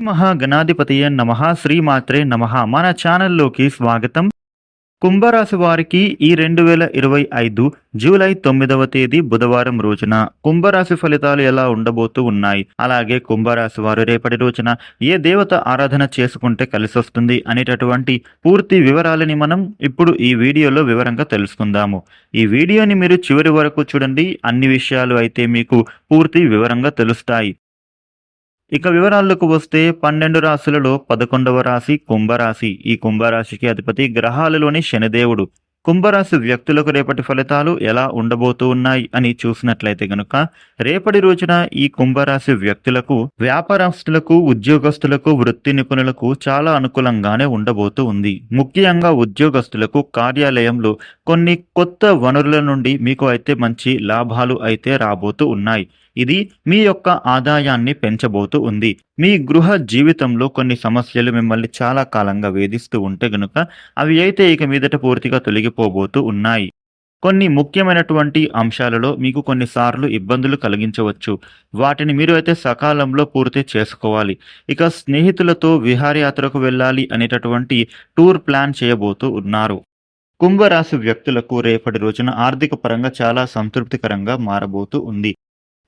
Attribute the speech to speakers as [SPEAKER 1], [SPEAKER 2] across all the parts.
[SPEAKER 1] మహాగణాధిపతియ నమ. శ్రీమాత్రే నమ. మన ఛానల్లోకి స్వాగతం. కుంభరాశి వారికి ఈ రెండు వేల ఇరవై ఐదు జూలై తొమ్మిదవ తేదీ బుధవారం రోజున కుంభరాశి ఫలితాలు ఎలా ఉండబోతూ ఉన్నాయి? అలాగే కుంభరాశి వారు రేపటి రోజున ఏ దేవత ఆరాధన చేసుకుంటే కలిసొస్తుంది అనేటటువంటి పూర్తి వివరాలని మనం ఇప్పుడు ఈ వీడియోలో వివరంగా తెలుసుకుందాము. ఈ వీడియోని మీరు చివరి వరకు చూడండి. అన్ని విషయాలు అయితే మీకు పూర్తి వివరంగా తెలుస్తాయి. ఇక వివరాలకు వస్తే పన్నెండు రాశులలో పదకొండవ రాశి కుంభరాశి. ఈ కుంభరాశికి అధిపతి గ్రహాలలోని శనిదేవుడు. కుంభరాశి వ్యక్తులకు రేపటి ఫలితాలు ఎలా ఉండబోతూ ఉన్నాయి అని చూసినట్లయితే గనుక రేపటి రోజున ఈ కుంభరాశి వ్యక్తులకు వ్యాపారస్తులకు ఉద్యోగస్తులకు వృత్తి నిపుణులకు చాలా అనుకూలంగానే ఉండబోతూ ఉంది. ముఖ్యంగా ఉద్యోగస్తులకు కార్యాలయంలో కొన్ని కొత్త వనరుల నుండి మీకు అయితే మంచి లాభాలు అయితే రాబోతూ ఉన్నాయి. ఇది మీ యొక్క ఆదాయాన్ని పెంచబోతూ ఉంది. మీ గృహ జీవితంలో కొన్ని సమస్యలు మిమ్మల్ని చాలా కాలంగా వేధిస్తూ ఉంటే గనుక అవి అయితే ఇక మీదట పూర్తిగా తొలగిపోబోతూ ఉన్నాయి. కొన్ని ముఖ్యమైనటువంటి అంశాలలో మీకు కొన్నిసార్లు ఇబ్బందులు కలిగించవచ్చు. వాటిని మీరు అయితే సకాలంలో పూర్తి చేసుకోవాలి. ఇక స్నేహితులతో విహారయాత్రకు వెళ్ళాలి అనేటటువంటి టూర్ ప్లాన్ చేయబోతూ ఉన్నారు. కుంభరాశి వ్యక్తులకు రేపటి రోజున ఆర్థిక పరంగా చాలా సంతృప్తికరంగా మారబోతూ ఉంది.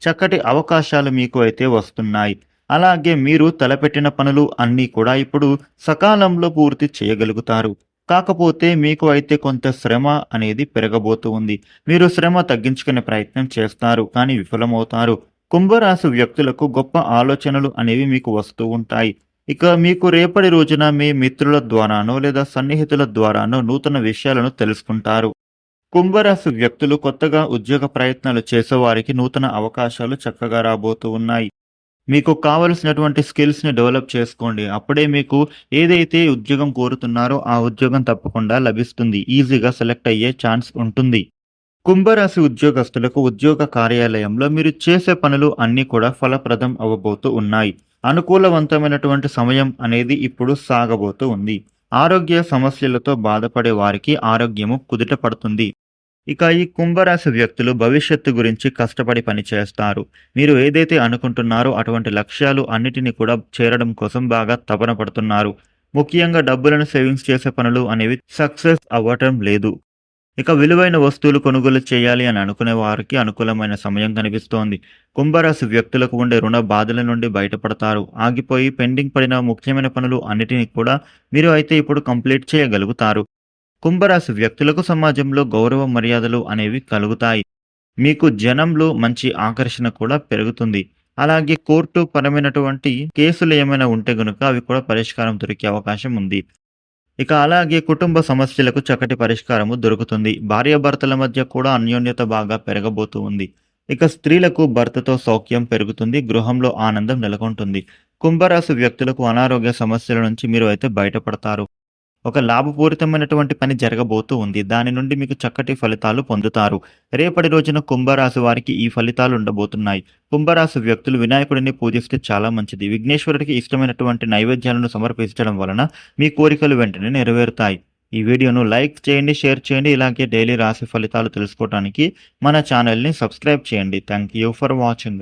[SPEAKER 1] చక్కటి అవకాశాలు మీకు అయితే వస్తున్నాయి. అలాగే మీరు తలపెట్టిన పనులు అన్నీ కూడా ఇప్పుడు సకాలంలో పూర్తి చేయగలుగుతారు. కాకపోతే మీకు అయితే కొంత శ్రమ అనేది పెరగబోతూ ఉంది. మీరు శ్రమ తగ్గించుకునే ప్రయత్నం చేస్తారు కానీ విఫలమవుతారు. కుంభరాశి వ్యక్తులకు గొప్ప ఆలోచనలు అనేవి మీకు వస్తూ ఉంటాయి. ఇక మీకు రేపటి రోజున మీ మిత్రుల ద్వారానో లేదా సన్నిహితుల ద్వారానో నూతన విషయాలను తెలుసుకుంటారు. కుంభరాశి వ్యక్తులు కొత్తగా ఉద్యోగ ప్రయత్నాలు చేసేవారికి నూతన అవకాశాలు చక్కగా రాబోతూ ఉన్నాయి. మీకు కావలసినటువంటి స్కిల్స్ని డెవలప్ చేసుకోండి. అప్పుడే మీకు ఏదైతే ఉద్యోగం కోరుతున్నారో ఆ ఉద్యోగం తప్పకుండా లభిస్తుంది. ఈజీగా సెలెక్ట్ అయ్యే ఛాన్స్ ఉంటుంది. కుంభరాశి ఉద్యోగస్తులకు ఉద్యోగ కార్యాలయంలో మీరు చేసే పనులు అన్నీ కూడా ఫలప్రదం అవ్వబోతూ ఉన్నాయి. అనుకూలవంతమైనటువంటి సమయం అనేది ఇప్పుడు సాగబోతూ ఉంది. ఆరోగ్య సమస్యలతో బాధపడే వారికి ఆరోగ్యము కుదుట పడుతుంది. ఇక ఈ కుంభరాశి వ్యక్తులు భవిష్యత్తు గురించి కష్టపడి పనిచేస్తారు. మీరు ఏదైతే అనుకుంటున్నారో అటువంటి లక్ష్యాలు అన్నిటినీ కూడా చేరడం కోసం బాగా తపన పడుతున్నారు. ముఖ్యంగా డబ్బులను సేవింగ్స్ చేసే పనులు అనేవి సక్సెస్ అవ్వటం లేదు. ఇక విలువైన వస్తువులు కొనుగోలు చేయాలి అని అనుకునే వారికి అనుకూలమైన సమయం కనిపిస్తోంది. కుంభరాశి వ్యక్తులకు ఉండే రుణ బాధల నుండి బయటపడతారు. ఆగిపోయి పెండింగ్ పడిన ముఖ్యమైన పనులు అన్నిటినీ కూడా మీరు అయితే ఇప్పుడు కంప్లీట్ చేయగలుగుతారు. కుంభరాశి వ్యక్తులకు సమాజంలో గౌరవ మర్యాదలు అనేవి కలుగుతాయి. మీకు జనంలో మంచి ఆకర్షణ కూడా పెరుగుతుంది. అలాగే కోర్టు పరమైనటువంటి కేసులు ఏమైనా ఉంటే గనుక అవి కూడా పరిష్కారం దొరికే అవకాశం ఉంది. ఇక అలాగే కుటుంబ సమస్యలకు చక్కటి పరిష్కారము దొరుకుతుంది. భార్యాభర్తల మధ్య కూడా అన్యోన్యత బాగా పెరగబోతూ ఉంది. ఇక స్త్రీలకు భర్తతో సౌఖ్యం పెరుగుతుంది. గృహంలో ఆనందం నెలకొంటుంది. కుంభరాశి వ్యక్తులకు అనారోగ్య సమస్యల నుంచి మీరు అయితే బయటపడతారు. ఒక లాభపూరితమైనటువంటి పని జరగబోతూ ఉంది. దాని నుండి మీకు చక్కటి ఫలితాలు పొందుతారు. రేపటి రోజున కుంభరాశి వారికి ఈ ఫలితాలు ఉండబోతున్నాయి. కుంభరాశి వ్యక్తులు వినాయకుడిని పూజిస్తే చాలా మంచిది. విఘ్నేశ్వరుడికి ఇష్టమైనటువంటి నైవేద్యాలను సమర్పించడం వలన మీ కోరికలు వెంటనే నెరవేరుతాయి. ఈ వీడియోను లైక్ చేయండి షేర్ చేయండి. ఇలాగే డైలీ రాశి ఫలితాలు తెలుసుకోవడానికి మన ఛానల్ని సబ్స్క్రైబ్ చేయండి. Thank you for watching.